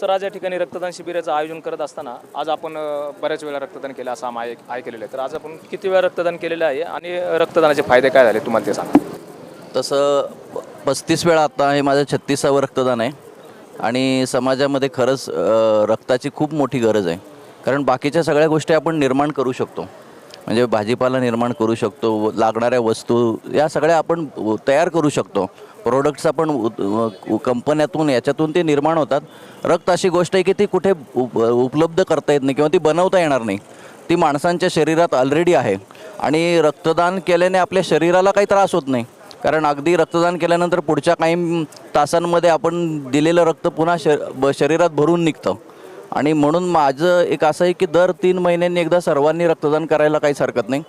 Sir आज या ठिकाणी रक्तदान शिबिराचं आयोजन करत असताना आज आपण बऱ्याच वेळा रक्तदान केलं असं आम्ही ऐकलेलं आहे तर आज आपण किती वेळा रक्तदान केलेलं आहे आणि रक्तदानाचे फायदे काय झाले तुम्हाला ते सांगा. तसं पस्तीस वेळा आता हे माझं छत्तीसावं रक्तदान आहे आणि समाजामध्ये खरंच रक्ताची खूप मोठी गरज आहे. कारण बाकीच्या सगळ्या गोष्टी आपण निर्माण करू शकतो. म्हणजे भाजीपाला निर्माण करू शकतो लागणाऱ्या वस्तू या सगळ्या आपण तयार करू शकतो. प्रोडक्ट्स आपण कंपन्यातून याच्यातून ते निर्माण होतात. रक्त अशी गोष्ट आहे की ती कुठे उप उपलब्ध करता येत नाही किंवा ती बनवता येणार नाही. ती माणसांच्या शरीरात ऑलरेडी आहे. आणि रक्तदान केल्याने आपल्या शरीराला काही त्रास होत नाही. कारण अगदी रक्तदान केल्यानंतर पुढच्या काही तासांमध्ये आपण दिलेलं रक्त पुन्हा श ब शरीरात भरून निघतं. आणि म्हणून माझं एक असं आहे की दर तीन महिन्यांनी एकदा सर्वांनी रक्तदान करायला काहीच हरकत नाही.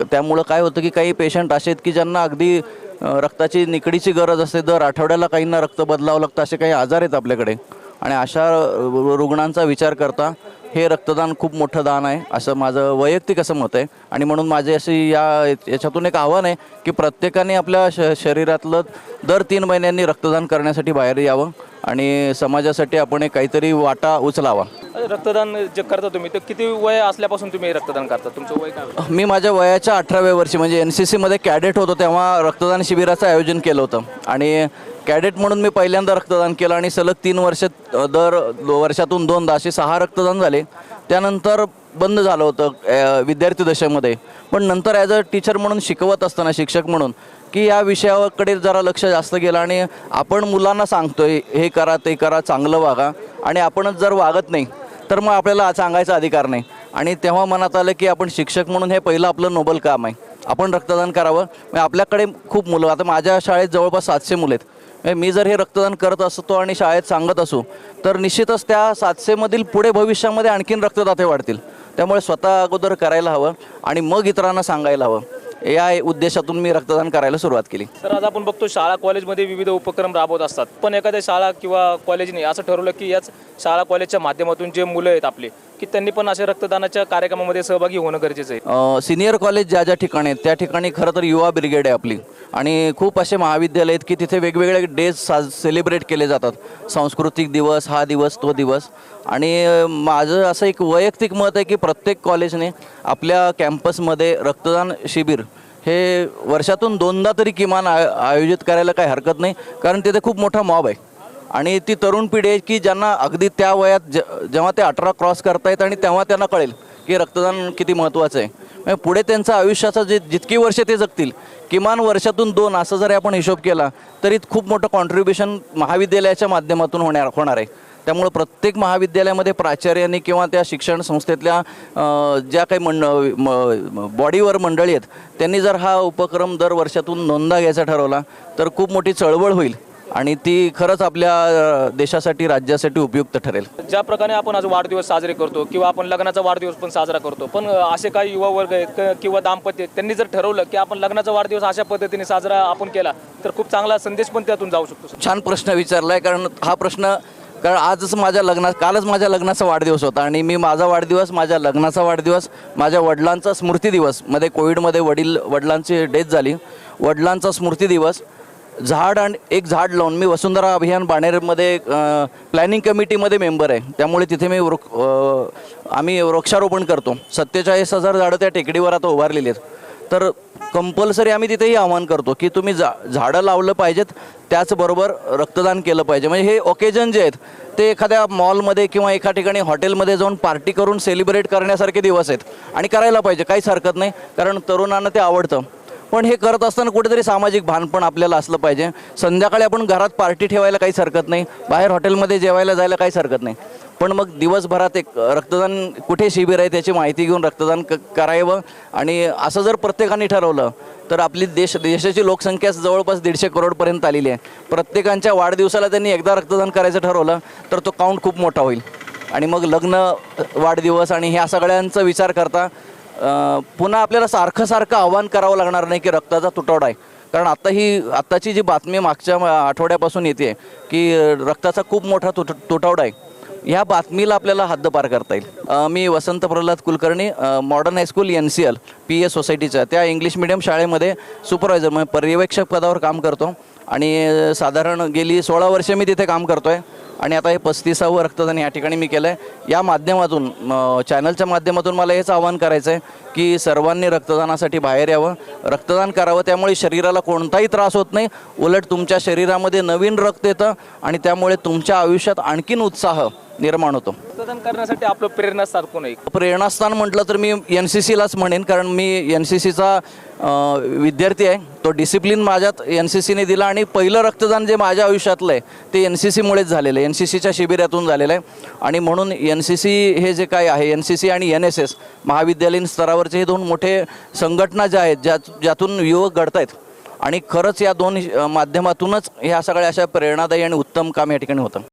त्यामुळं काय होतं की काही पेशंट असे आहेत की ज्यांना अगदी रक्ताची निकडीची गरज असते दर आठवड्याला काहींना रक्त बदलावं लागतं असे काही आजार आहेत आपल्याकडे. आणि अशा रु- रुग्णांचा विचार करता हे रक्तदान खूप मोठं दान आहे असं माझं वैयक्तिक असं मत आहे. आणि म्हणून माझे अशी या याच्यातून एक आव्हान आहे की प्रत्येकाने आपल्या श शरीरातलं दर तीन महिन्यांनी रक्तदान करण्यासाठी बाहेर यावं. आणि समाजासाठी आपण एक काहीतरी वाटा उचलावा. रक्तदान जे करता तुम्ही तर किती वय असल्यापासून तुम्ही रक्तदान करता? तुमचं वय काय? मी माझ्या वयाच्या अठराव्या वर्षी म्हणजे एन सी सीमध्ये कॅडेट होतो तेव्हा रक्तदान शिबिराचं आयोजन केलं होतं. आणि कॅडेट म्हणून मी पहिल्यांदा रक्तदान केलं आणि सलग तीन वर्ष दर वर्षातून दोनदा असे सहा रक्तदान झाले. त्यानंतर बंद झालं होतं विद्यार्थी दशेमध्ये. पण नंतर ॲज अ टीचर म्हणून शिकवत असताना शिक्षक म्हणून की या विषयाकडे जरा लक्ष जास्त गेलं आणि आपण मुलांना सांगतोय हे करा ते करा चांगलं वागा. आणि आपणच जर वागत नाही तर मग आपल्याला सांगायचा अधिकार नाही. आणि तेव्हा मनात आलं की आपण शिक्षक म्हणून हे पहिलं आपलं नोबल काम आहे. आपण रक्तदान करावं. म्हणजे आपल्याकडे खूप मुलं आता माझ्या शाळेत जवळपास सातशे मुलं आहेत. म्हणजे मी जर हे रक्तदान करत असतो आणि शाळेत सांगत असू तर निश्चितच त्या सातशेमधील पुढे भविष्यामध्ये आणखीन रक्तदाते वाढतील. त्यामुळे स्वतः अगोदर करायला हवं आणि मग इतरांना सांगायला हवं. या उद्देशातून मी रक्तदान करायला सुरुवात केली. तर आज आपण बघतो शाळा कॉलेजमध्ये विविध उपक्रम राबवत असतात. पण एखाद्या शाळा किंवा कॉलेजने असं ठरवलं की याच शाळा कॉलेजच्या माध्यमातून जे मुलं आहेत आपले की त्यांनी पण असे रक्तदानाच्या कार्यक्रमामध्ये सहभागी होणं गरजेचं आहे. सिनियर कॉलेज ज्या ज्या ठिकाणी आहेत त्या ठिकाणी खरं तर युवा ब्रिगेड आहे आपली. आणि खूप असे महाविद्यालय आहेत की तिथे वेगवेगळे डेज साज सेलिब्रेट केले जातात. सांस्कृतिक दिवस हा दिवस तो दिवस. आणि माझं असं एक वैयक्तिक मत आहे की प्रत्येक कॉलेजने आपल्या कॅम्पसमध्ये रक्तदान शिबिर हे वर्षातून दोनदा तरी किमान आयोजित करायला काही हरकत नाही. कारण तिथे खूप मोठा मॉब आहे. आणि ती तरुण पिढी आहे की ज्यांना अगदी त्या वयात ज जेव्हा ते अठरा क्रॉस करतायत आणि तेव्हा त्यांना कळेल की रक्तदान किती महत्त्वाचं आहे. म्हणजे पुढे त्यांचं आयुष्याचं जे जितकी वर्ष ते जगतील किमान वर्षातून दोन असं जरी आपण हिशोब केला तरी खूप मोठं कॉन्ट्रीब्युशन महाविद्यालयाच्या माध्यमातून होणार होणार आहे. त्यामुळं प्रत्येक महाविद्यालयामध्ये प्राचार्यांनी किंवा त्या शिक्षण संस्थेतल्या ज्या काही मंड म- बॉडीवर मंडळी आहेत त्यांनी जर हा उपक्रम दर वर्षातून नोंदा घ्यायचा ठरवला तर खूप मोठी चळवळ होईल. आणि ती खरंच आपल्या देशासाठी राज्यासाठी उपयुक्त ठरेल. ज्या प्रकारे आपण आज वाढदिवस साजरे करतो किंवा आपण लग्नाचा वाढदिवस पण साजरा करतो पण असे काही युवा वर्ग आहेत क- किंवा दाम्पत्य आहेत, त्यांनी जर ठरवलं की आपण लग्नाचा वाढदिवस अशा पद्धतीने साजरा आपण केला तर खूप चांगला संदेश पण त्यातून जाऊ शकतो छान प्रश्न विचारलाय कारण हा प्रश्न कारण आजच माझ्या लग्नात कालच माझ्या लग्नाचा वाढदिवस होता आणि मी माझा वाढदिवस माझ्या लग्नाचा वाढदिवस माझ्या वडिलांचा स्मृती दिवसमध्ये कोविडमध्ये वडील वडिलांची डेथ झाली. वडिलांचा स्मृती दिवस झाड आणि एक झाड लावून मी वसुंधरा अभियान बाणेरमध्ये प्लॅनिंग कमिटीमध्ये मेंबर आहे. त्यामुळे तिथे मी वृक्ष आम्ही वृक्षारोपण करतो. सत्तेचाळीस हजार झाडं त्या टेकडीवर आता उभारलेली आहेत. तर कंपल्सरी आम्ही तिथेही आवाहन करतो की तुम्ही जा झाडं लावलं पाहिजेत त्याचबरोबर रक्तदान केलं पाहिजे. म्हणजे हे ओकेजन जे आहेत ते एखाद्या मॉलमध्ये किंवा एका ठिकाणी हॉटेलमध्ये जाऊन पार्टी करून सेलिब्रेट करण्यासारखे दिवस आहेत. आणि करायला पाहिजे काहीच हरकत नाही. कारण तरुणांना ते आवडतं. पण हे करत असताना कुठेतरी सामाजिक भान पण आपल्याला असलं पाहिजे. संध्याकाळी आपण घरात पार्टी ठेवायला काहीच हरकत नाही. बाहेर हॉटेलमध्ये जेवायला जायला काहीच हरकत नाही. पण मग दिवसभरात एक रक्तदान कुठे शिबिर आहे त्याची माहिती घेऊन रक्तदान क करावं आणि असं जर प्रत्येकाने ठरवलं तर आपली देश देशाची लोकसंख्या जवळपास दीडशे करोडपर्यंत आलेली आहे. प्रत्येकांच्या वाढदिवसाला त्यांनी एकदा रक्तदान करायचं ठरवलं तर तो काउंट खूप मोठा होईल. आणि मग लग्न वाढदिवस आणि ह्या सगळ्यांचा विचार करता पुन्हा आपल्याला सारखं सारखं आव्हान करावं लागणार नाही की रक्ताचा तुटवडा आहे. कारण आता ही आत्ताची जी बातमी मागच्या आठवड्यापासून येते की रक्ताचा खूप मोठा तुट तुटवडा आहे. ह्या बातमीला आपल्याला हद्दपार करता येईल. मी Vasant Pralhad Kulkarni modern high school N C L P S सोसायटीचा त्या इंग्लिश मिडियम शाळेमध्ये सुपरवायझर म्हणजे पर्यवेक्षक पदावर काम करतो. आणि साधारण गेली सोळा वर्षे मी तिथे काम करतो आहे आणि आता हे पस्तीसावं रक्तदान या ठिकाणी मी केलं आहे या माध्यमातून चॅनलच्या माध्यमातून मला हेच आवाहन करायचं आहे की सर्वांनी रक्तदानासाठी बाहेर यावं. रक्तदान करावं त्यामुळे शरीराला कोणताही त्रास होत नाही. उलट तुमच्या शरीरामध्ये नवीन रक्त येतं आणि त्यामुळे तुमच्या आयुष्यात आणखीन उत्साह निर्माण होतो. रक्तदान करण्यासाठी आपलं प्रेरणास्थान कोण आहे? प्रेरणास्थान म्हटलं तर मी एन सी सीलाच म्हणेन कारण मी एन सी सीचा विद्यार्थी आहे. तो डिसिप्लिन माझ्यात एन सी सीने दिला आणि पहिलं रक्तदान जे माझ्या आयुष्यातलं आहे ते एन सी सीमुळेच झालेलं आहे. एन सी सीच्या शिबिरातून झालेलं आहे. आणि म्हणून एन सी सी हे जे काय आहे एन सी सी आणि एन एस एस महाविद्यालयीन स्तरावरचे हे दोन मोठे संघटना ज्या आहेत ज्या ज्यातून युवक घडत आहेत आणि खरंच या दोन माध्यमातूनच ह्या सगळ्या अशा प्रेरणादायी आणि उत्तम काम या ठिकाणी होतं.